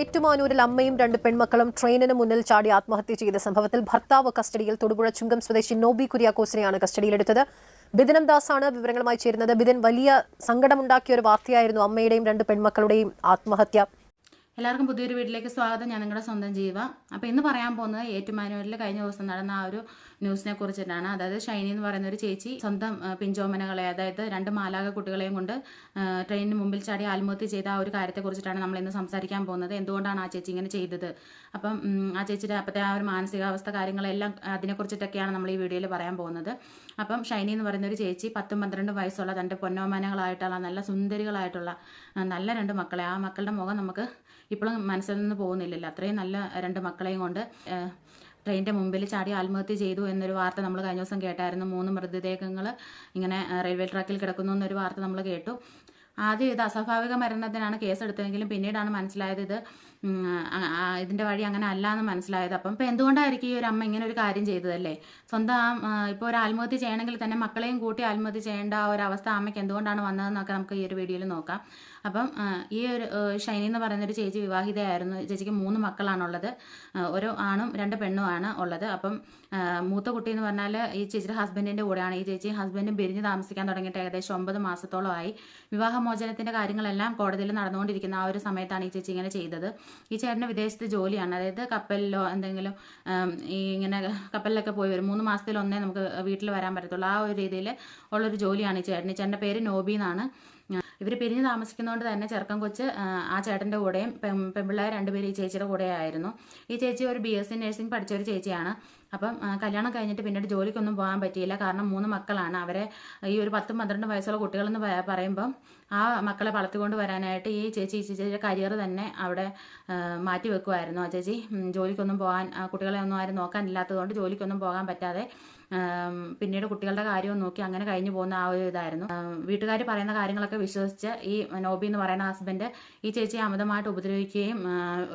ഏറ്റുമാനൂരിൽ അമ്മയും രണ്ട് പെൺമക്കളും ട്രെയിനിന് മുന്നിൽ ചാടി ആത്മഹത്യ ചെയ്ത സംഭവത്തിൽ ഭർത്താവ് കസ്റ്റഡിയിൽ തൊടുപുഴ ചുങ്കം സ്വദേശി നോബി കുര്യാക്കോസിനെയാണ് കസ്റ്റഡിയിലെടുത്തത്. ബിദിനം ദാസാണ് വിവരങ്ങളുമായി ചേരുന്നത്. ബിദിൻ വലിയ സങ്കടമുണ്ടാക്കിയ ഒരു വാർത്തയായിരുന്നു അമ്മയുടെയും രണ്ട് പെൺമക്കളുടെയും ആത്മഹത്യ. എല്ലാവർക്കും പുതിയൊരു വീട്ടിലേക്ക് സ്വാഗതം. ഞാൻ നിങ്ങളുടെ സ്വന്തം ജീവ. അപ്പോൾ ഇന്ന് പറയാൻ പോകുന്നത് ഏറ്റുമാനൂരിൽ കഴിഞ്ഞ ദിവസം നടന്ന ആ ഒരു ന്യൂസിനെ കുറിച്ചിട്ടാണ്. അതായത് ഷൈനി എന്ന് പറയുന്ന ഒരു ചേച്ചി സ്വന്തം പിഞ്ചോമനകളെ അതായത് രണ്ട് മാലാക കുട്ടികളെയും കൊണ്ട് ട്രെയിനിന് മുമ്പിൽ ചാടി ആത്മഹത്യ ചെയ്ത ആ ഒരു കാര്യത്തെ കുറിച്ചിട്ടാണ് നമ്മൾ ഇന്ന് സംസാരിക്കാൻ പോകുന്നത്. എന്തുകൊണ്ടാണ് ആ ചേച്ചി ഇങ്ങനെ ചെയ്തത്? അപ്പം ആ ചേച്ചിയുടെ അപ്പോഴത്തെ ആ ഒരു മാനസികാവസ്ഥ കാര്യങ്ങളെല്ലാം അതിനെക്കുറിച്ചിട്ടൊക്കെയാണ് നമ്മൾ ഈ വീഡിയോയിൽ പറയാൻ പോകുന്നത്. അപ്പം ഷൈനി എന്ന് പറയുന്ന ഒരു ചേച്ചി പത്തും പന്ത്രണ്ടും വയസ്സുള്ള തന്റെ പൊന്നോമനകളായിട്ടുള്ള നല്ല സുന്ദരികളായിട്ടുള്ള നല്ല രണ്ട് മക്കളെ. ആ മക്കളുടെ മുഖം നമുക്ക് ഇപ്പോഴും മനസ്സിൽ നിന്ന് പോകുന്നില്ലല്ലോ. അത്രയും നല്ല രണ്ട് മക്കളെയും കൊണ്ട് ട്രെയിനിന്റെ മുമ്പിൽ ചാടി ആത്മഹത്യ ചെയ്തു എന്നൊരു വാർത്ത നമ്മൾ കഴിഞ്ഞ ദിവസം കേട്ടായിരുന്നു. മൂന്ന് മൃതദേഹങ്ങൾ ഇങ്ങനെ റെയിൽവേ ട്രാക്കിൽ കിടക്കുന്നു എന്നൊരു വാർത്ത നമ്മൾ കേട്ടു. ആദ്യം ഇത് അസ്വാഭാവിക മരണത്തിനാണ് കേസെടുത്തതെങ്കിലും പിന്നീടാണ് മനസ്സിലായത് ഇത് ഇതിന്റെ വഴി അങ്ങനെ അല്ല എന്ന് മനസ്സിലായത്. അപ്പം ഇപ്പം എന്തുകൊണ്ടായിരിക്കും ഈ ഒരു അമ്മ ഇങ്ങനെ ഒരു കാര്യം ചെയ്തതല്ലേ? സ്വന്തം ഇപ്പോൾ ഒരു ആത്മഹത്യ ചെയ്യണമെങ്കിൽ തന്നെ മക്കളെയും കൂട്ടി ആത്മഹത്യ ചെയ്യേണ്ട ഒരു അവസ്ഥ അമ്മയ്ക്ക് എന്തുകൊണ്ടാണ് വന്നതെന്നൊക്കെ നമുക്ക് ഈ ഒരു വീഡിയോയിൽ നോക്കാം. അപ്പം ഈ ഒരു ഷൈനി എന്ന് പറയുന്ന ഒരു ചേച്ചി വിവാഹിതയായിരുന്നു. ചേച്ചിക്ക് മൂന്ന് മക്കളാണുള്ളത്. ഒരു ആണും രണ്ട് പെണ്ണുമാണ് ഉള്ളത്. അപ്പം മൂത്ത കുട്ടി എന്ന് പറഞ്ഞാൽ ഈ ചേച്ചിയുടെ ഹസ്ബൻഡിന്റെ കൂടെയാണ്. ഈ ചേച്ചി ഹസ്ബൻഡും പിരിഞ്ഞ് താമസിക്കാൻ തുടങ്ങിയിട്ട് ഏകദേശം ഒമ്പത് മാസത്തോളമായി. വിവാഹമോചനത്തിന്റെ കാര്യങ്ങളെല്ലാം കോടതിയിൽ നടന്നുകൊണ്ടിരിക്കുന്ന ആ ഒരു സമയത്താണ് ഈ ചേച്ചി ഇങ്ങനെ ചെയ്തത്. ഈ ചേട്ടന് വിദേശത്ത് ജോലിയാണ്. അതായത് കപ്പലിലോ എന്തെങ്കിലും ഈ ഇങ്ങനെ കപ്പലിലൊക്കെ പോയി വരും. മൂന്ന് മാസത്തിലൊന്നേ നമുക്ക് വീട്ടിൽ വരാൻ പറ്റത്തുള്ളൂ. ആ ഒരു രീതിയിൽ ഉള്ളൊരു ജോലിയാണ് ഈ ചേട്ടന്. ഈ ചേട്ടന്റെ പേര് നോബി എന്നാണ്. ഇവർ പിരിഞ്ഞ് താമസിക്കുന്നതുകൊണ്ട് തന്നെ ചെറുക്കൻ കൊച്ച് ആ, ചേട്ടന്റെ കൂടെയും പെൺ പെൺപിള്ളേർ രണ്ടുപേരും ഈ ചേച്ചിയുടെ കൂടെ ആയിരുന്നു ഈ ചേച്ചി ഒരു ബി എസ് സി നഴ്സിംഗ് പഠിച്ച ഒരു ചേച്ചിയാണ്. അപ്പം കല്യാണം കഴിഞ്ഞിട്ട് പിന്നീട് ജോലിക്കൊന്നും പോകാൻ പറ്റിയില്ല. കാരണം മൂന്ന് മക്കളാണ്. അവരെ ഈ ഒരു പത്തും പന്ത്രണ്ടും വയസ്സുള്ള കുട്ടികളെന്ന് പറയുമ്പം ആ മക്കളെ വളർത്തിക്കൊണ്ട് വരാനായിട്ട് ഈ ചേച്ചി ചേച്ചിയുടെ കരിയർ തന്നെ അവിടെ മാറ്റി വെക്കുമായിരുന്നു ആ ചേച്ചി ജോലിക്കൊന്നും പോകാൻ കുട്ടികളെ ഒന്നും ആരും നോക്കാനില്ലാത്തതുകൊണ്ട് ജോലിക്കൊന്നും പോകാൻ പറ്റാതെ പിന്നീട് കുട്ടികളുടെ കാര്യവും നോക്കി അങ്ങനെ കഴിഞ്ഞു പോകുന്ന ആ ഒരു ഇതായിരുന്നു. വീട്ടുകാർ പറയുന്ന കാര്യങ്ങളൊക്കെ വിശ്വസിച്ച് ഈ നോബി എന്ന് പറയുന്ന ഹസ്ബൻഡ് ഈ ചേച്ചിയെ അമിതമായിട്ട് ഉപദ്രവിക്കുകയും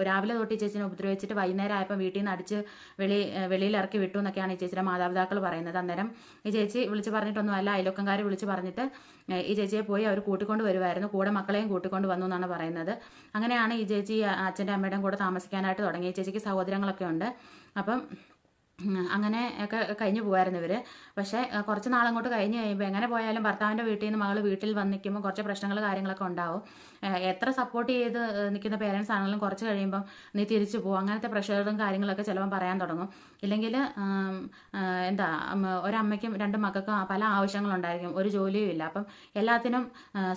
രാവിലെ തൊട്ട് ഈ ചേച്ചിനെ ഉപദ്രവിച്ചിട്ട് വൈകുന്നേരം ആയപ്പോൾ വീട്ടിൽ നിന്ന് അടിച്ച് വെളി വെളിയിൽ ഇറക്കി വിട്ടു എന്നൊക്കെയാണ് ഈ ചേച്ചിയുടെ മാതാപിതാക്കൾ പറയുന്നത്. അന്നേരം ഈ ചേച്ചി വിളിച്ച് പറഞ്ഞിട്ടൊന്നും അല്ല അയൽവക്കംകാർ വിളിച്ച് പറഞ്ഞിട്ട് ഈ ചേച്ചിയെ പോയി അവർ കൂട്ടിക്കൊണ്ട് വരുമായിരുന്നു കൂടെ മക്കളെയും കൂട്ടിക്കൊണ്ട് വന്നു എന്നാണ് പറയുന്നത്. അങ്ങനെയാണ് ഈ ചേച്ചി അച്ഛന്റെ അമ്മയുടെയും കൂടെ താമസിക്കാനായിട്ട് തുടങ്ങി. ഈ ചേച്ചിക്ക് സഹോദരങ്ങളൊക്കെ ഉണ്ട്. അപ്പം അങ്ങനെ ഒക്കെ കഴിഞ്ഞു പോകുമായിരുന്നു ഇവർ പക്ഷേ കുറച്ച് നാളങ്ങോട്ട് കഴിഞ്ഞ് കഴിയുമ്പോൾ എങ്ങനെ പോയാലും ഭർത്താവിന്റെ വീട്ടിൽ നിന്ന് മകൾ വീട്ടിൽ വന്ന് നിൽക്കുമ്പോൾ കുറച്ച് പ്രശ്നങ്ങൾ കാര്യങ്ങളൊക്കെ ഉണ്ടാവും. എത്ര സപ്പോർട്ട് ചെയ്ത് നിൽക്കുന്ന പേരൻസ് ആണെങ്കിലും കുറച്ച് കഴിയുമ്പം നീ തിരിച്ചു പോകും അങ്ങനത്തെ പ്രഷറും കാര്യങ്ങളൊക്കെ ചിലപ്പം പറയാൻ തുടങ്ങും. ഇല്ലെങ്കിൽ എന്താ ഒരമ്മയ്ക്കും രണ്ട് മക്കൾക്കും പല ആവശ്യങ്ങളുണ്ടായിരിക്കും. ഒരു ജോലിയും ഇല്ല. അപ്പം എല്ലാത്തിനും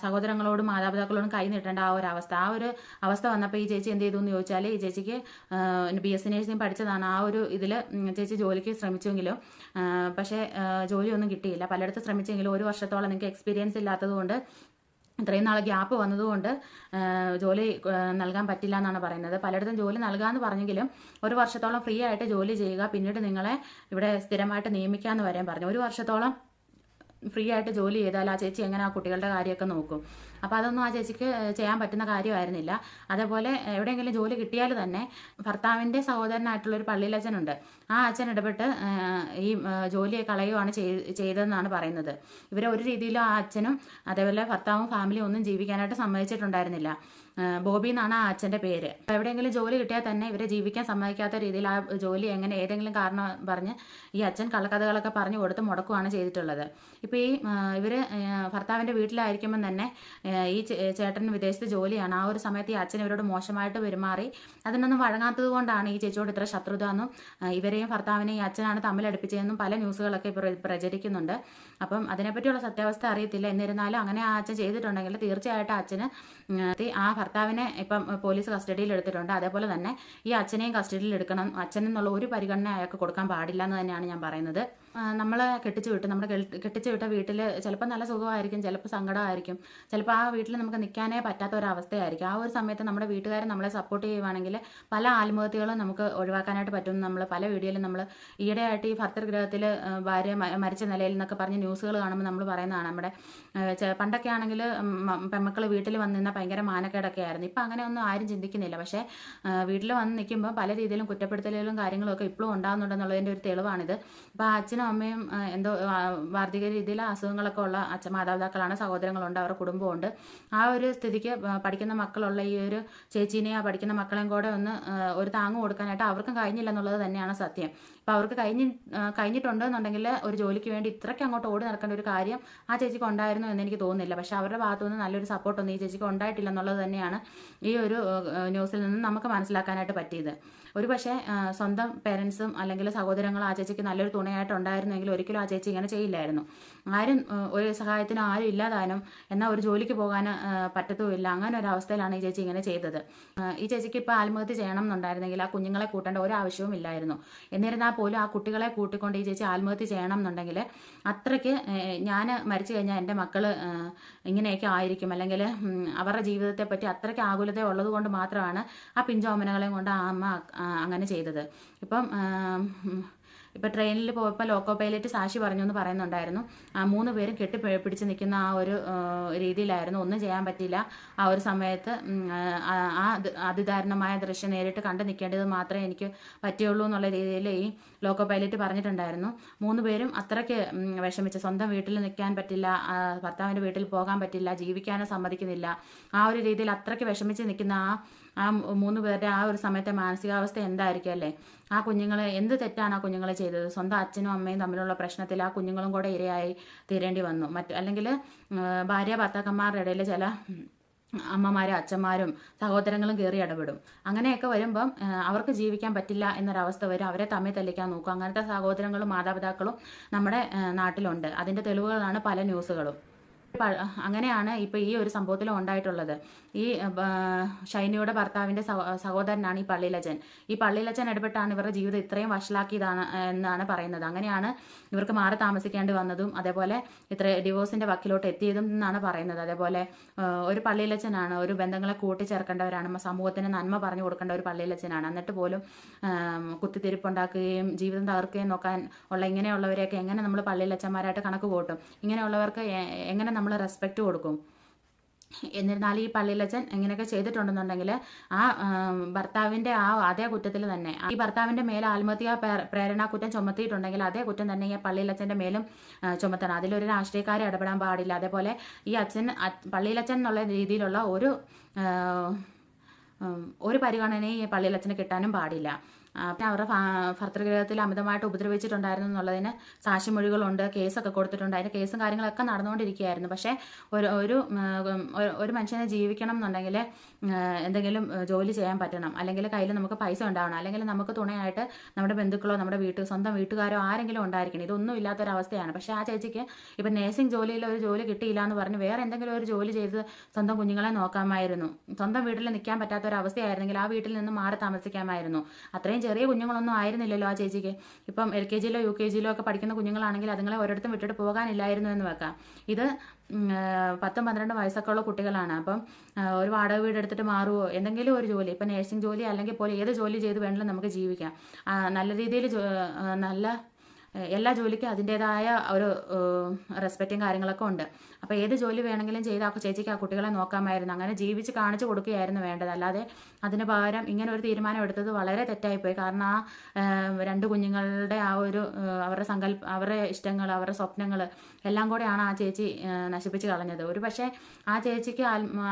സഹോദരങ്ങളോടും മാതാപിതാക്കളോടും കൈ നീട്ടേണ്ട ആ ഒരു അവസ്ഥ. ആ ഒരു അവസ്ഥ വന്നപ്പോൾ ഈ ചേച്ചി എന്ത് ചെയ്തു എന്ന് ചോദിച്ചാൽ ഈ ചേച്ചിക്ക് ബി എസ് സി നേഴ്സിംഗ് പഠിച്ചതാണ്. ആ ഒരു ഇതിൽ ചേച്ചി ജോലിക്ക് ശ്രമിച്ചെങ്കിലും പക്ഷേ ജോലിയൊന്നും കിട്ടിയില്ല. പലയിടത്തും ശ്രമിച്ചെങ്കിലും ഒരു വർഷത്തോളം നിങ്ങൾക്ക് എക്സ്പീരിയൻസ് ഇല്ലാത്തതുകൊണ്ട് ഇത്രയും നാൾ ഗ്യാപ്പ് വന്നതുകൊണ്ട് ജോലി നൽകാൻ പറ്റില്ല എന്നാണ് പറയുന്നത്. പലയിടത്തും ജോലി നൽകാമെന്ന് പറഞ്ഞെങ്കിലും ഒരു വർഷത്തോളം ഫ്രീ ആയിട്ട് ജോലി ചെയ്യുക പിന്നീട് നിങ്ങളെ ഇവിടെ സ്ഥിരമായിട്ട് നിയമിക്കാമെന്ന് വരെയും പറഞ്ഞു. ഒരു വർഷത്തോളം ഫ്രീ ആയിട്ട് ജോലി ചെയ്താൽ ആ ചേച്ചി എങ്ങനെ ആ കുട്ടികളുടെ കാര്യമൊക്കെ നോക്കും? അപ്പോൾ അതൊന്നും ആ ചേച്ചിക്ക് ചെയ്യാൻ പറ്റുന്ന കാര്യമായിരുന്നില്ല. അതേപോലെ എവിടെയെങ്കിലും ജോലി കിട്ടിയാൽ തന്നെ ഭർത്താവിന്റെ സഹോദരനായിട്ടുള്ളൊരു പള്ളിയിലച്ഛനുണ്ട്. ആ അച്ഛൻ ഇടപെട്ട് ഈ ജോലിയെ കളയുവാണ് ചെയ്- ചെയ്തതെന്നാണ് പറയുന്നത്. ഇവരെ ഒരു രീതിയിലും ആ അച്ഛനും അതേപോലെ ഭർത്താവും ഫാമിലിയും ഒന്നും ജീവിക്കാനായിട്ട് സമ്മതിച്ചിട്ടുണ്ടായിരുന്നില്ല. ബോബി എന്നാണ് ആ അച്ഛന്റെ പേര്. എവിടെയെങ്കിലും ജോലി കിട്ടിയാൽ തന്നെ ഇവരെ ജീവിക്കാൻ സമ്മതിക്കാത്ത രീതിയിൽ ആ ജോലി എങ്ങനെ ഏതെങ്കിലും കാരണം പറഞ്ഞ് ഈ അച്ഛൻ കള്ളക്കഥകളൊക്കെ പറഞ്ഞു കൊടുത്ത് മുടക്കുവാണ് ചെയ്തിട്ടുള്ളത്. ഇപ്പോൾ ഈ ഇവർ ഭർത്താവിന്റെ വീട്ടിലായിരിക്കുമ്പം തന്നെ ഈ ചേട്ടൻ വിദേശത്ത് ജോലിയാണ്. ആ ഒരു സമയത്ത് ഈ അച്ഛൻ ഇവരോട് മോശമായിട്ട് പെരുമാറി. അതിനൊന്നും വഴങ്ങാത്തത് കൊണ്ടാണ് ഈ ചേച്ചിയോട് ഇത്ര ശത്രുത എന്നും ഇവരെയും ഭർത്താവിനെയും ഈ അച്ഛനാണ് തമ്മിലടുപ്പിച്ചതെന്നും പല ന്യൂസുകളൊക്കെ പ്രചരിക്കുന്നുണ്ട്. അപ്പം അതിനെപ്പറ്റിയുള്ള സത്യാവസ്ഥ അറിയത്തില്ല. എന്നിരുന്നാലും അങ്ങനെ ആ അച്ഛൻ ചെയ്തിട്ടുണ്ടെങ്കിൽ തീർച്ചയായിട്ടും അച്ഛന് ആ ഭർത്താവിനെ ഇപ്പം പോലീസ് കസ്റ്റഡിയിൽ എടുത്തിട്ടുണ്ട്. അതേപോലെ തന്നെ ഈ അച്ഛനെയും കസ്റ്റഡിയിൽ എടുക്കണം. അച്ഛൻ എന്നുള്ള ഒരു പരിഗണന അയാൾക്ക് കൊടുക്കാൻ പാടില്ല എന്ന് തന്നെയാണ് ഞാൻ പറയുന്നത്. നമ്മൾ കെട്ടിച്ചു വിട്ട് നമ്മുടെ കെട്ടി- കെട്ടിച്ചു വിട്ട വീട്ടിൽ ചിലപ്പോൾ നല്ല സുഖമായിരിക്കും ചിലപ്പോൾ സങ്കടമായിരിക്കും. ചിലപ്പോൾ ആ വീട്ടിൽ നമുക്ക് നിൽക്കാനേ പറ്റാത്ത ഒരു അവസ്ഥയായിരിക്കും ആ ഒരു സമയത്ത് നമ്മുടെ വീട്ടുകാർ നമ്മളെ സപ്പോർട്ട് ചെയ്യുവാണെങ്കിൽ പല ആത്മഹത്യകളും നമുക്ക് ഒഴിവാക്കാനായിട്ട് പറ്റും. നമ്മൾ പല വീഡിയോയിലും നമ്മൾ ഈയിടെയായിട്ട് ഈ ഭർത്തൃഗ്രഹത്തിൽ ഭാര്യ മരിച്ച നിലയിൽ എന്നൊക്കെ പറഞ്ഞ് ന്യൂസുകൾ കാണുമ്പോൾ നമ്മൾ പറയുന്നതാണ് നമ്മുടെ പണ്ടൊക്കെ ആണെങ്കിൽ പെമ്മക്കൾ വീട്ടിൽ വന്ന് നിന്നാൽ ഭയങ്കര മാനക്കേടൊക്കെ ആയിരുന്നു. ഇപ്പം അങ്ങനെ ഒന്നും ആരും ചിന്തിക്കുന്നില്ല. പക്ഷേ വീട്ടിൽ വന്ന് നിൽക്കുമ്പോൾ പല രീതിയിലും കുറ്റപ്പെടുത്തലുകളും കാര്യങ്ങളൊക്കെ ഇപ്പോഴും ഉണ്ടാകുന്നുണ്ടെന്നുള്ളതിന്റെ ഒരു തെളിവാണിത്. അപ്പോൾ അച്ഛനും അമ്മയും എന്തോ വാർദ്ധിക രീതിയിൽ അസുഖങ്ങളൊക്കെ ഉള്ള അച്ഛൻ മാതാപിതാക്കളാണ് സഹോദരങ്ങളുണ്ട്. അവരുടെ കുടുംബമുണ്ട് ആ ഒരു സ്ഥിതിക്ക് പഠിക്കുന്ന മക്കളുള്ള ഈ ഒരു ചേച്ചീനെയും ആ പഠിക്കുന്ന മക്കളെയും കൂടെ ഒന്ന് ഒരു താങ്ങ് കൊടുക്കാനായിട്ട് അവർക്കും കഴിഞ്ഞില്ല എന്നുള്ളത് തന്നെയാണ് സത്യം. അപ്പോൾ അവർക്ക് കഴിഞ്ഞ് കഴിഞ്ഞിട്ടുണ്ടെന്നുണ്ടെങ്കിൽ ഒരു ജോലിക്ക് വേണ്ടി ഇത്രയ്ക്ക് അങ്ങോട്ട് ഓടി നടക്കേണ്ട ഒരു കാര്യം ആ ചേച്ചിക്ക് ഉണ്ടായിരുന്നു എന്ന് എനിക്ക് തോന്നുന്നില്ല. പക്ഷെ അവരുടെ ഭാഗത്തുനിന്ന് നല്ലൊരു സപ്പോർട്ടൊന്നും ഈ ചേച്ചിക്ക് ഉണ്ടായിട്ടില്ല എന്നുള്ളത് തന്നെയാണ് ഈ ഒരു ന്യൂസിൽ നിന്ന് നമുക്ക് മനസ്സിലാക്കാനായിട്ട് പറ്റിയത്. ഒരു പക്ഷേ സ്വന്തം പേരൻസും അല്ലെങ്കിൽ സഹോദരങ്ങളും ആ ചേച്ചിക്ക് നല്ലൊരു തുണയായിട്ട് ഉണ്ടായിരുന്നെങ്കിൽ ഒരിക്കലും ആ ചേച്ചി ഇങ്ങനെ ചെയ്യില്ലായിരുന്നു. ആരും ഒരു സഹായത്തിന് ആരും ഇല്ലാതാനും എന്നാൽ ഒരു ജോലിക്ക് പോകാൻ പറ്റത്തുമില്ല. അങ്ങനെ ഒരു അവസ്ഥയിലാണ് ഈ ചേച്ചി ഇങ്ങനെ ചെയ്തത്. ഈ ചേച്ചിക്ക് ഇപ്പോൾ ആത്മഹത്യ ചെയ്യണം എന്നുണ്ടായിരുന്നെങ്കിൽ ആ കുഞ്ഞുങ്ങളെ കൂട്ടേണ്ട ഒരു ആവശ്യവും ഇല്ലായിരുന്നു. എന്നിരുന്നാൽ പോലും ആ കുട്ടികളെ കൂട്ടിക്കൊണ്ട് ഈ ചേച്ചി ആത്മഹത്യ ചെയ്യണം എന്നുണ്ടെങ്കിൽ അത്രയ്ക്ക് ഞാൻ മരിച്ചു കഴിഞ്ഞാൽ എന്റെ മക്കൾ ഇങ്ങനെയൊക്കെ ആയിരിക്കും. അല്ലെങ്കിൽ അവരുടെ ജീവിതത്തെ പറ്റി അത്രയ്ക്ക് ആകുലത ഉള്ളത് കൊണ്ട് മാത്രമാണ് ആ പിഞ്ചോമനകളെയും കൊണ്ട് ആ അമ്മ അങ്ങനെ ചെയ്തത്. ഇപ്പം ആ, ഉം, ഇപ്പം ട്രെയിനിൽ പോയപ്പോൾ ലോക്കോ പൈലറ്റ് സാക്ഷി പറഞ്ഞു എന്ന് പറയുന്നുണ്ടായിരുന്നു. ആ മൂന്ന് പേരും കെട്ടി പിടിച്ച് നിൽക്കുന്ന ആ ഒരു രീതിയിലായിരുന്നു. ഒന്നും ചെയ്യാൻ പറ്റില്ല ആ ഒരു സമയത്ത് ആ അതിദാരുണമായ ദൃശ്യം നേരിട്ട് കണ്ടു നിൽക്കേണ്ടത് മാത്രമേ എനിക്ക് പറ്റുള്ളൂ എന്നുള്ള രീതിയിൽ ഈ ലോക്കോ പൈലറ്റ് പറഞ്ഞിട്ടുണ്ടായിരുന്നു. മൂന്ന് പേരും അത്രയ്ക്ക് വിഷമിച്ച് സ്വന്തം വീട്ടിൽ നിൽക്കാൻ പറ്റില്ല ഭർത്താവിന്റെ വീട്ടിൽ പോകാൻ പറ്റില്ല ജീവിക്കാനും സമ്മതിക്കുന്നില്ല. ആ ഒരു രീതിയിൽ അത്രയ്ക്ക് വിഷമിച്ച് നിൽക്കുന്ന ആ ആ മൂന്ന് പേരുടെ ആ ഒരു സമയത്തെ മാനസികാവസ്ഥ എന്തായിരിക്കും അല്ലേ? ആ കുഞ്ഞുങ്ങളെ എന്ത് തെറ്റാണ് ആ കുഞ്ഞുങ്ങളെ ചെയ്തത്? സ്വന്തം അച്ഛനും അമ്മയും തമ്മിലുള്ള പ്രശ്നത്തിൽ ആ കുഞ്ഞുങ്ങളും കൂടെ ഇരയായി തീരേണ്ടി വന്നു. മറ്റ് അല്ലെങ്കിൽ ഭാര്യ ഭർത്താക്കന്മാരുടെ ഇടയിൽ ചില അമ്മമാരും അച്ഛന്മാരും സഹോദരങ്ങളും കയറി ഇടപെടും. അങ്ങനെയൊക്കെ വരുമ്പം അവർക്ക് ജീവിക്കാൻ പറ്റില്ല എന്നൊരവസ്ഥ വരും. അവരെ തമ്മിൽ തെല്ലിക്കാൻ നോക്കും. അങ്ങനത്തെ സഹോദരങ്ങളും മാതാപിതാക്കളും നമ്മുടെ നാട്ടിലുണ്ട്. അതിന്റെ തെളിവുകളാണ് പല ന്യൂസുകളും. അങ്ങനെയാണ് ഇപ്പൊ ഈ ഒരു സംഭവത്തിൽ ഉണ്ടായിട്ടുള്ളത്. ഈ ഷൈനിയുടെ ഭർത്താവിന്റെ സഹോദരനാണ് ഈ പള്ളിയിലച്ചൻ ഈ പള്ളിയിലച്ചൻ ഇടപെട്ടാണ് ഇവരുടെ ജീവിതം ഇത്രയും വഷളാക്കിയതാണ് എന്നാണ് പറയുന്നത്. അങ്ങനെയാണ് ഇവർക്ക് മാറി താമസിക്കേണ്ടി വന്നതും അതേപോലെ ഇത്ര ഡിവോഴ്സിന്റെ വക്കിലോട്ട് എത്തിയതും എന്നാണ് പറയുന്നത്. അതേപോലെ ഒരു പള്ളിയിലച്ചനാണ് ഒരു ബന്ധങ്ങളെ കൂട്ടിച്ചേർക്കേണ്ടവരാണ് സമൂഹത്തിന് നന്മ പറഞ്ഞു കൊടുക്കേണ്ട ഒരു പള്ളിയിലച്ചനാണ് എന്നിട്ട് പോലും കുത്തിത്തിരിപ്പുണ്ടാക്കുകയും ജീവിതം തകർക്കുകയും നോക്കാൻ ഉള്ള ഇങ്ങനെയുള്ളവരെയൊക്കെ എങ്ങനെ നമ്മൾ പള്ളിയിലച്ചന്മാരായിട്ട് കണക്ക് കൂട്ടും? ഇങ്ങനെയുള്ളവർക്ക് എങ്ങനെ നമ്മൾ റെസ്പെക്റ്റ് കൊടുക്കും. എന്നിരുന്നാലും ഈ പള്ളിയിലച്ചൻ ഇങ്ങനെയൊക്കെ ചെയ്തിട്ടുണ്ടെന്നുണ്ടെങ്കിൽ ആ ഭർത്താവിന്റെ ആ അതേ കുറ്റത്തിൽ തന്നെ. ഈ ഭർത്താവിന്റെ മേലെ ആത്മഹത്യ പ്രേ- പ്രേരണ കുറ്റം ചുമത്തിയിട്ടുണ്ടെങ്കിൽ അതേ കുറ്റം തന്നെ ഈ പള്ളിയിലച്ചന്റെ മേലും ചുമത്തണം. അതിലൊരു രാഷ്ട്രീയക്കാരെ ഇടപെടാൻ പാടില്ല. അതേപോലെ ഈ അച്ഛൻ പള്ളിയിലച്ചൻ എന്നുള്ള രീതിയിലുള്ള ഒരു ഒരു പരിഗണനയും ഈ പള്ളിയിലച്ചന് കിട്ടാനും പാടില്ല. പിന്നെ അവരുടെ ഭർത്തൃഗ്രഹത്തിൽ അമിതമായിട്ട് ഉപദ്രവിച്ചിട്ടുണ്ടായിരുന്നു എന്നുള്ളതിന് സാക്ഷിമൊഴികളുണ്ട് കേസൊക്കെ കൊടുത്തിട്ടുണ്ട്. അതിന്റെ കേസും കാര്യങ്ങളൊക്കെ നടന്നുകൊണ്ടിരിക്കുകയായിരുന്നു. പക്ഷേ ഒരു ഒരു ഒരു- ഒരു മനുഷ്യനെ ജീവിക്കണം എന്നുണ്ടെങ്കിൽ എന്തെങ്കിലും ജോലി ചെയ്യാൻ പറ്റണം. അല്ലെങ്കിൽ കയ്യിൽ നമുക്ക് പൈസ ഉണ്ടാവണം. അല്ലെങ്കിൽ നമുക്ക് തുണയായിട്ട് നമ്മുടെ ബന്ധുക്കളോ നമ്മുടെ വീട്ടിൽ സ്വന്തം വീട്ടുകാരോ ആരെങ്കിലും ഉണ്ടായിരിക്കണം. ഇതൊന്നും ഇല്ലാത്തൊരവസ്ഥയാണ്. പക്ഷേ ആ ചേച്ചിക്ക് ഇപ്പം നേഴ്സിംഗ് ജോലിയിൽ ഒരു ജോലി കിട്ടിയില്ല എന്ന് പറഞ്ഞ് വേറെ എന്തെങ്കിലും ഒരു ജോലി ചെയ്ത് സ്വന്തം കുഞ്ഞുങ്ങളെ നോക്കാമായിരുന്നു. സ്വന്തം വീട്ടിൽ നിൽക്കാൻ പറ്റാത്ത ഒരു അവസ്ഥയായിരുന്നെങ്കിൽ ആ വീട്ടിൽ നിന്ന് മാറി താമസിക്കാമായിരുന്നു. അത്രയും ചെറിയ കുഞ്ഞുങ്ങളൊന്നും ആയിരുന്നില്ലല്ലോ ആ ചേച്ചിക്ക്. ഇപ്പം എൽ കെ ജിയിലോ യു കെ ജിയിലോ ഒക്കെ പഠിക്കുന്ന കുഞ്ഞുങ്ങളാണെങ്കിൽ അതുങ്ങളെ ഒരിടത്തും വിട്ടിട്ട് പോകാനില്ലായിരുന്നു എന്ന് വെക്കാം. ഇത് പത്തും പന്ത്രണ്ടും വയസ്സൊക്കെ ഉള്ള കുട്ടികളാണ്. അപ്പം ഒരു വാടക വീട് എടുത്തിട്ട് മാറുമോ എന്തെങ്കിലും ഒരു ജോലി. ഇപ്പം നേഴ്സിംഗ് ജോലി അല്ലെങ്കിൽ പോലും ഏത് ജോലി ചെയ്ത് വേണമെങ്കിലും നമുക്ക് ജീവിക്കാം. നല്ല രീതിയിൽ നല്ല എല്ലാ ജോലിക്കും അതിന്റെതായ ഒരു റെസ്പെക്റ്റും കാര്യങ്ങളൊക്കെ ഉണ്ട്. അപ്പോൾ ഏത് ജോലി വേണമെങ്കിലും ചെയ്ത് ആ ചേച്ചിക്ക് ആ കുട്ടികളെ നോക്കാമായിരുന്നു. അങ്ങനെ ജീവിച്ച് കാണിച്ചു കൊടുക്കുകയായിരുന്നു വേണ്ടത്. അല്ലാതെ അതിന് പകരം ഇങ്ങനെ ഒരു തീരുമാനം എടുത്തത് വളരെ തെറ്റായിപ്പോയി കാരണം ആ രണ്ട് കുഞ്ഞുങ്ങളുടെ ആ ഒരു അവരുടെ സങ്കല്പ അവരുടെ ഇഷ്ടങ്ങൾ അവരുടെ സ്വപ്നങ്ങൾ എല്ലാം കൂടെയാണ് ആ ചേച്ചി നശിപ്പിച്ച് കളഞ്ഞത്. ഒരു പക്ഷേ ആ ചേച്ചിക്ക്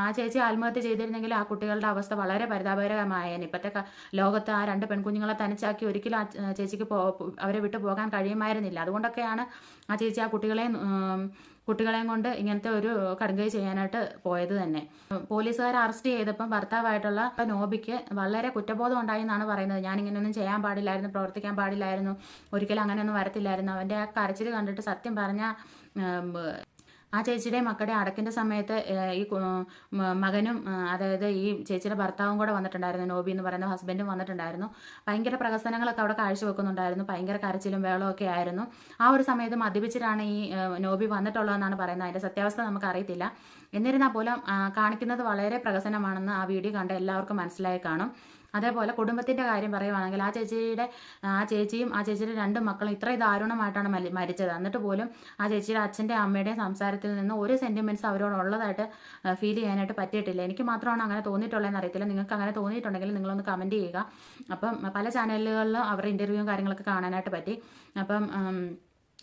ആ ചേച്ചി ആത്മഹത്യ ചെയ്തിരുന്നെങ്കിൽ ആ കുട്ടികളുടെ അവസ്ഥ വളരെ പരിതാപകരമായേനെ. ഇപ്പോഴത്തെ ലോകത്ത് ആ രണ്ട് പെൺകുഞ്ഞുങ്ങളെ തനിച്ചാക്കി ഒരിക്കലും ആ ചേച്ചിക്ക് അവരെ വിട്ടു പോകാൻ കഴിയുമായിരുന്നില്ല. അതുകൊണ്ടൊക്കെയാണ് ആ ചേച്ചി ആ കുട്ടികളെ കുട്ടികളെയും കൊണ്ട് ഇങ്ങനത്തെ ഒരു കടുങ്കൈ ചെയ്യാനായിട്ട് പോയത് തന്നെ. പോലീസുകാർ അറസ്റ്റ് ചെയ്തപ്പം ഭർത്താവായിട്ടുള്ള നോബിക്ക് വളരെ കുറ്റബോധം ഉണ്ടായി എന്നാണ് പറയുന്നത്. ഞാൻ ഇങ്ങനെയൊന്നും ചെയ്യാൻ പാടില്ലായിരുന്നു പ്രവർത്തിക്കാൻ പാടില്ലായിരുന്നു ഒരിക്കലും അങ്ങനെയൊന്നും വരത്തില്ലായിരുന്നു. അവന്റെ ആ കരച്ചിൽ കണ്ടിട്ട് സത്യം പറഞ്ഞ ആ ചേച്ചിയുടെ മക്കളുടെ അടക്കിന്റെ സമയത്ത് ഈ മകനും അതായത് ഈ ചേച്ചിയുടെ ഭർത്താവും കൂടെ വന്നിട്ടുണ്ടായിരുന്നു നോബി എന്ന് പറയുന്ന ഹസ്ബൻഡും വന്നിട്ടുണ്ടായിരുന്നു. ഭയങ്കര പ്രകസനങ്ങളൊക്കെ അവിടെ കാഴ്ചവെക്കുന്നുണ്ടായിരുന്നു ഭയങ്കര കരച്ചിലും വേളമൊക്കെ ആയിരുന്നു. ആ ഒരു സമയത്ത് മദ്യപിച്ചിട്ടാണ് ഈ നോബി വന്നിട്ടുള്ളതെന്നാണ് പറയുന്നത്. അതിന്റെ സത്യാവസ്ഥ നമുക്ക് അറിയത്തില്ല എന്നിരുന്നാൽ പോലും കാണിക്കുന്നത് വളരെ പ്രകസനമാണെന്ന് ആ വീഡിയോ കണ്ട എല്ലാവർക്കും മനസ്സിലായി കാണും. അതേപോലെ കുടുംബത്തിന്റെ കാര്യം പറയുവാണെങ്കിൽ ആ ചേച്ചിയുടെ ആ ചേച്ചിയും ആ ചേച്ചിയുടെ രണ്ട് മക്കളും ഇത്രയും ദാരുണമായിട്ടാണ് മരി- മരിച്ചത്. എന്നിട്ട് പോലും ആ ചേച്ചിയുടെ അച്ഛന്റെ അമ്മയുടെയും സംസാരത്തിൽ നിന്ന് ഒരു സെന്റിമെന്റ്സ് അവരോട് ഉള്ളതായിട്ട് ഫീൽ ചെയ്യാനായിട്ട് പറ്റിയിട്ടില്ല. എനിക്ക് മാത്രമാണ് അങ്ങനെ തോന്നിയിട്ടുള്ളതെന്ന് അറിയത്തില്ല. നിങ്ങൾക്ക് അങ്ങനെ തോന്നിയിട്ടുണ്ടെങ്കിൽ നിങ്ങളൊന്ന് കമന്റ് ചെയ്യുക. അപ്പം പല ചാനലുകളിലും അവരുടെ ഇന്റർവ്യൂവും കാര്യങ്ങളൊക്കെ കാണാനായിട്ട് പറ്റി. അപ്പം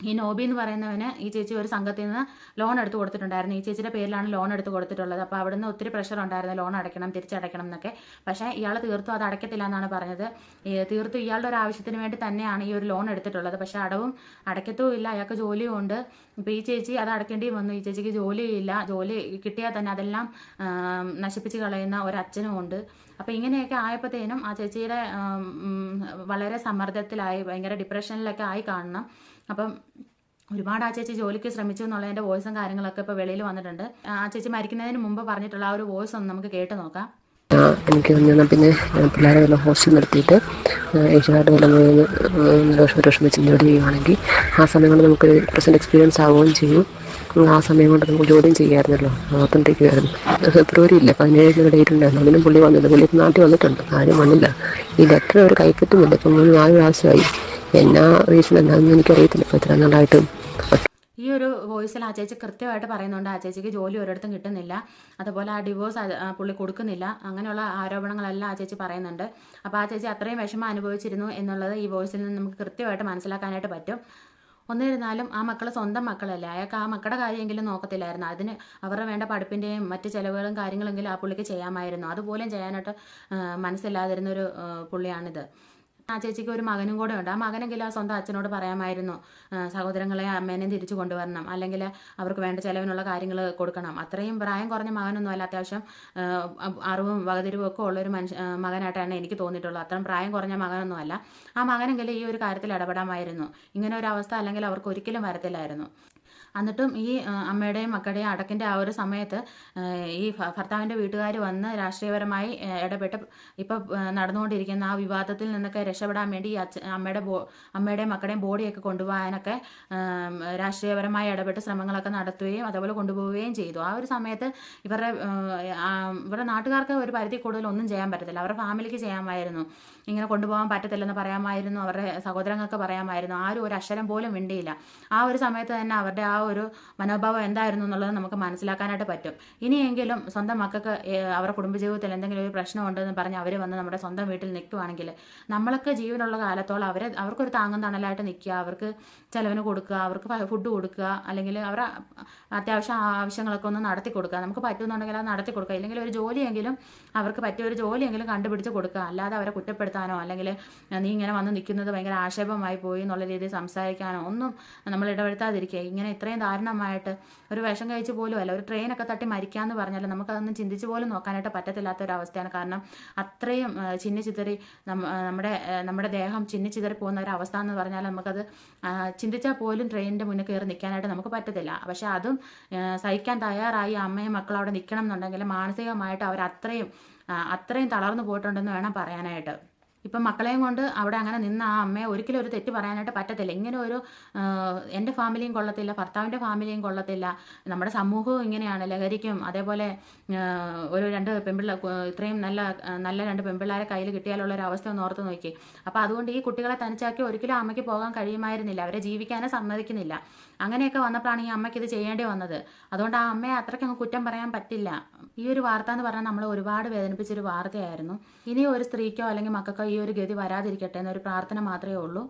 ഈ നോബി എന്ന് പറയുന്നവന് ഈ ചേച്ചി ഒരു സംഘത്തിൽ നിന്ന് ലോൺ എടുത്ത് കൊടുത്തിട്ടുണ്ടായിരുന്നു. ഈ ചേച്ചിയുടെ പേരിലാണ് ലോൺ എടുത്ത് കൊടുത്തിട്ടുള്ളത്. അപ്പോൾ അവിടുന്ന് ഒത്തിരി പ്രഷർ ഉണ്ടായിരുന്നു. ലോൺ അടയ്ക്കണം തിരിച്ചടയ്ക്കണം എന്നൊക്കെ. പക്ഷേ ഇയാൾ തീർത്തും അത് അടയ്ക്കത്തില്ല എന്നാണ് പറഞ്ഞത്. തീർത്തും ഇയാളുടെ ഒരു ആവശ്യത്തിന് വേണ്ടി തന്നെയാണ് ഈ ഒരു ലോൺ എടുത്തിട്ടുള്ളത്. പക്ഷേ അടവും അടയ്ക്കത്തും ഇല്ല. അയാൾക്ക് ജോലിയും ഉണ്ട്. ഇപ്പോൾ ഈ ചേച്ചി അത് അടയ്ക്കേണ്ടി വന്നു. ഈ ചേച്ചിക്ക് ജോലിയില്ല ജോലി കിട്ടിയാൽ തന്നെ അതെല്ലാം നശിപ്പിച്ച് കളയുന്ന ഒരു അച്ഛനും ഉണ്ട്. അപ്പോൾ ഇങ്ങനെയൊക്കെ ആയപ്പോഴത്തേനും ആ ചേച്ചിയുടെ വളരെ സമ്മർദ്ദത്തിലായി. ഭയങ്കര ഡിപ്രഷനിലൊക്കെ ആയി കാണണം. അപ്പം ഒരുപാട് ആ ചേച്ചി ജോലിക്ക് ശ്രമിച്ചു എന്നുള്ളതിന്റെ വോയിസും കാര്യങ്ങളൊക്കെ ഇപ്പോൾ വെളിയിൽ വന്നിട്ടുണ്ട്. ആ ചേച്ചി മരിക്കുന്നതിന് മുമ്പ് പറഞ്ഞിട്ടുള്ള ആ ഒരു വോയിസ് ഒന്ന് നമുക്ക് കേട്ട് നോക്കാം. എനിക്ക് തോന്നുന്നു പിന്നെ പിള്ളേരെ വല്ല ഹോസ്റ്റൽ നിർത്തിയിട്ട് ഏഷ്യക്കാരുടെ വല്ല വർഷം ഒരു വർഷം വെച്ച് ജോലി ചെയ്യുവാണെങ്കിൽ ആ സമയം കൊണ്ട് നമുക്ക് പ്രസന്റ് എക്സ്പീരിയൻസ് ആവുകയും ചെയ്യും. ആ സമയം കൊണ്ട് നമുക്ക് ജോലിയും ചെയ്യാമായിരുന്നല്ലോ. ഓത്തന്റിക്കുമായിരുന്നു ഫെബ്രുവരി ഇല്ല പതിനേഴിന് ഡേറ്റ് ഉണ്ടായിരുന്നു. അതിനും പുള്ളി വന്നില്ല. പുള്ളി നാട്ടിൽ വന്നിട്ടുണ്ട്. ആരും വന്നില്ല. ഈ ലെറ്റർ ഒരു കൈപ്പറ്റുന്നില്ല ഇപ്പം നാല് പ്രാവശ്യമായി. എന്നാ റീസൺ എന്താണെന്ന് എനിക്കറിയത്തില്ല. ഇപ്പോൾ ഇത്ര നാളായിട്ടും ഈ ഒരു വോയിസിൽ ആ ചേച്ചി കൃത്യമായിട്ട് പറയുന്നുണ്ട് ആ ചേച്ചിക്ക് ജോലി ഒരിടത്തും കിട്ടുന്നില്ല. അതുപോലെ ആ ഡിവോഴ്സ് പുള്ളി കൊടുക്കുന്നില്ല. അങ്ങനെയുള്ള ആരോപണങ്ങളെല്ലാം ആ ചേച്ചി പറയുന്നുണ്ട്. അപ്പോൾ ആ ചേച്ചി അത്രയും വിഷമം അനുഭവിച്ചിരുന്നു എന്നുള്ളത് ഈ വോയിസിൽ നിന്ന് നമുക്ക് കൃത്യമായിട്ട് മനസ്സിലാക്കാനായിട്ട് പറ്റും. ഒന്നിരുന്നാലും ആ മക്കൾ സ്വന്തം മക്കളല്ലേ? അയാൾക്ക് ആ മക്കളുടെ കാര്യമെങ്കിലും നോക്കത്തില്ലായിരുന്നു. അതിന് അവരുടെ വേണ്ട പഠിപ്പിന്റെയും മറ്റ് ചിലവുകളും കാര്യങ്ങളെങ്കിലും ആ പുള്ളിക്ക് ചെയ്യാമായിരുന്നു. അതുപോലും ചെയ്യാനായിട്ട് മനസ്സില്ലാതിരുന്നൊരു പുള്ളിയാണിത്. ആ ചേച്ചിക്ക് ഒരു മകനും കൂടെ ഉണ്ട്. ആ മകനെങ്കിലും ആ സ്വന്തം അച്ഛനോട് പറയാമായിരുന്നു സഹോദരങ്ങളെ അമ്മേനെ തിരിച്ചു കൊണ്ടുവരണം അല്ലെങ്കിൽ അവർക്ക് വേണ്ട ചിലവിനുള്ള കാര്യങ്ങൾ കൊടുക്കണം. അത്രയും പ്രായം കുറഞ്ഞ മകനൊന്നും അല്ല. അത്യാവശ്യം അറിവും വകതിരിവും ഒക്കെ ഉള്ളൊരു മനുഷ്യ മകനായിട്ടാണ് എനിക്ക് തോന്നിയിട്ടുള്ളത്. അത്രയും പ്രായം കുറഞ്ഞ മകനൊന്നും അല്ല. ആ മകനെങ്കിലും ഈ ഒരു കാര്യത്തിൽ ഇടപെടാമായിരുന്നു. ഇങ്ങനെ ഒരു അവസ്ഥ അല്ലെങ്കിൽ അവർക്ക് ഒരിക്കലും വരത്തില്ലായിരുന്നു. എന്നിട്ടും ഈ അമ്മയുടെയും മക്കളുടെയും അടക്കിന്റെ ആ ഒരു സമയത്ത് ഈ ഭർത്താവിന്റെ വീട്ടുകാർ വന്ന് രാഷ്ട്രീയപരമായി ഇടപെട്ട് ഇപ്പം നടന്നുകൊണ്ടിരിക്കുന്ന ആ വിവാദത്തിൽ നിന്നൊക്കെ രക്ഷപ്പെടാൻ വേണ്ടി ഈ അച്ഛ അമ്മയുടെ ബോ അമ്മയുടെയും മക്കളുടെയും ബോഡിയൊക്കെ കൊണ്ടുപോകാനൊക്കെ രാഷ്ട്രീയപരമായി ഇടപെട്ട് ശ്രമങ്ങളൊക്കെ നടത്തുകയും അതേപോലെ കൊണ്ടുപോവുകയും ചെയ്തു. ആ ഒരു സമയത്ത് ഇവരുടെ ഇവരുടെ നാട്ടുകാർക്ക് ഒരു പരിധി കൂടുതൽ ഒന്നും ചെയ്യാൻ പറ്റത്തില്ല. അവരുടെ ഫാമിലിക്ക് ചെയ്യാമായിരുന്നു. ഇങ്ങനെ കൊണ്ടുപോകാൻ പറ്റത്തില്ലെന്ന് പറയാമായിരുന്നു. അവരുടെ സഹോദരങ്ങൾക്ക് പറയാമായിരുന്നു. ആരും ഒരു അക്ഷരം പോലും മിണ്ടിയില്ല. ആ ഒരു സമയത്ത് തന്നെ അവരുടെ ആ ഒരു മനോഭാവം എന്തായിരുന്നു എന്നുള്ളത് നമുക്ക് മനസ്സിലാക്കാനായിട്ട് പറ്റും. ഇനിയെങ്കിലും സ്വന്തം മക്കൾക്ക് അവരുടെ കുടുംബജീവിതത്തിൽ എന്തെങ്കിലും ഒരു പ്രശ്നമുണ്ടെന്ന് പറഞ്ഞ് അവർ വന്ന് നമ്മുടെ സ്വന്തം വീട്ടിൽ നിൽക്കുവാണെങ്കിൽ നമ്മളൊക്കെ ജീവനുള്ള കാലത്തോളം അവരെ അവർക്കൊരു താങ്ങും തണലായിട്ട് നിൽക്കുക. അവർക്ക് ചിലവിന് കൊടുക്കുക അവർക്ക് ഫുഡ് കൊടുക്കുക അല്ലെങ്കിൽ അവരെ അത്യാവശ്യം ആവശ്യങ്ങളൊക്കെ ഒന്ന് നടത്തി കൊടുക്കുക. നമുക്ക് പറ്റുന്നുണ്ടെങ്കിൽ അത് നടത്തി കൊടുക്കുക. ഇല്ലെങ്കിൽ ഒരു ജോലിയെങ്കിലും അവർക്ക് പറ്റിയ ഒരു ജോലിയെങ്കിലും കണ്ടുപിടിച്ച് കൊടുക്കുക. അല്ലാതെ അവരെ കുറ്റപ്പെടുത്താനോ അല്ലെങ്കിൽ നീ ഇങ്ങനെ വന്ന് നിൽക്കുന്നത് ഭയങ്കര ആക്ഷേപമായി പോയി എന്നുള്ള രീതിയിൽ സംസാരിക്കാനോ ഒന്നും നമ്മൾ ഇടപെടുത്താതിരിക്കുക ഇങ്ങനെ ഇത്രയും ദാരുണമായിട്ട് ഒരു വിഷം കഴിച്ച് പോലും അല്ല ഒരു ട്രെയിനൊക്കെ തട്ടി മരിക്കാന്ന് പറഞ്ഞാൽ നമുക്കതൊന്നും ചിന്തിച്ച് പോലും നോക്കാനായിട്ട് പറ്റത്തില്ലാത്ത ഒരു അവസ്ഥയാണ് കാരണം അത്രയും ചിന്നി ചിതറി നമ്മുടെ നമ്മുടെ ദേഹം ചിന്നി ചിതറി പോകുന്ന ഒരു അവസ്ഥ എന്ന് പറഞ്ഞാൽ നമുക്കത് ചിന്തിച്ചാൽ പോലും ട്രെയിനിന്റെ മുന്നിൽ കയറി നിൽക്കാനായിട്ട് നമുക്ക് പറ്റത്തില്ല. പക്ഷെ അതും സഹിക്കാൻ തയ്യാറായി അമ്മയും മക്കളും അവിടെ നിൽക്കണം എന്നുണ്ടെങ്കിൽ മാനസികമായിട്ട് അവർ അത്രയും അത്രയും തളർന്നു പോയിട്ടുണ്ടെന്ന് വേണം പറയാനായിട്ട്. ഇപ്പം മക്കളെയും കൊണ്ട് അവിടെ അങ്ങനെ നിന്ന ആ അമ്മയെ ഒരിക്കലും ഒരു തെറ്റ് പറയാനായിട്ട് പറ്റത്തില്ല. ഇങ്ങനെ ഒരു എന്റെ ഫാമിലിയും കൊള്ളത്തില്ല ഭർത്താവിന്റെ ഫാമിലിയും കൊള്ളത്തില്ല. നമ്മുടെ സമൂഹവും ഇങ്ങനെയാണ്. ലഹരിക്കും അതേപോലെ ഒരു രണ്ട് പെൺപിള്ള ഇത്രയും നല്ല നല്ല രണ്ട് പെൺപിള്ളേരെ കയ്യിൽ കിട്ടിയാലുള്ള ഒരു അവസ്ഥ ഒന്ന് ഓർത്ത് നോക്കി. അപ്പോൾ അതുകൊണ്ട് ഈ കുട്ടികളെ തനിച്ചാക്കി ഒരിക്കലും അമ്മയ്ക്ക് പോകാൻ കഴിയുമായിരുന്നില്ല. അവരെ ജീവിക്കാനേ സമ്മതിക്കുന്നില്ല. അങ്ങനെയൊക്കെ വന്നപ്പോഴാണ് ഈ അമ്മയ്ക്ക് ഇത് ചെയ്യേണ്ടി വന്നത്. അതുകൊണ്ട് ആ അമ്മയെ അത്രയ്ക്ക് അങ്ങ് കുറ്റം പറയാൻ പറ്റില്ല. ഈ ഒരു വാർത്ത എന്ന് പറഞ്ഞാൽ നമ്മൾ ഒരുപാട് വേദനിപ്പിച്ചൊരു വാർത്തയായിരുന്നു. ഇനി ഒരു സ്ത്രീക്കോ അല്ലെങ്കിൽ മക്കൾക്കോ ഈ ഒരു ഗതി വരാതിരിക്കട്ടെ എന്നൊരു പ്രാർത്ഥന മാത്രമേ ഉള്ളൂ.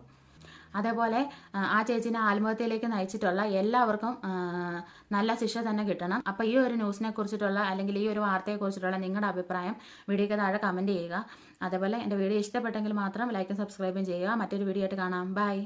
അതേപോലെ ആ, ചേച്ചിനെ ആത്മഹത്യയിലേക്ക് നയിച്ചിട്ടുള്ള എല്ലാവർക്കും നല്ല ശിക്ഷ തന്നെ കിട്ടണം. അപ്പോൾ ഈ ഒരു ന്യൂസിനെ കുറിച്ചിട്ടുള്ള അല്ലെങ്കിൽ ഈ ഒരു വാർത്തയെ കുറിച്ചിട്ടുള്ള നിങ്ങളുടെ അഭിപ്രായം വീഡിയോയ്ക്ക് താഴെ കമന്റ് ചെയ്യുക. അതേപോലെ എന്റെ വീഡിയോ ഇഷ്ടപ്പെട്ടെങ്കിൽ മാത്രം ലൈക്കും സബ്സ്ക്രൈബും ചെയ്യുക. മറ്റൊരു വീഡിയോ ആയിട്ട് കാണാം. ബൈ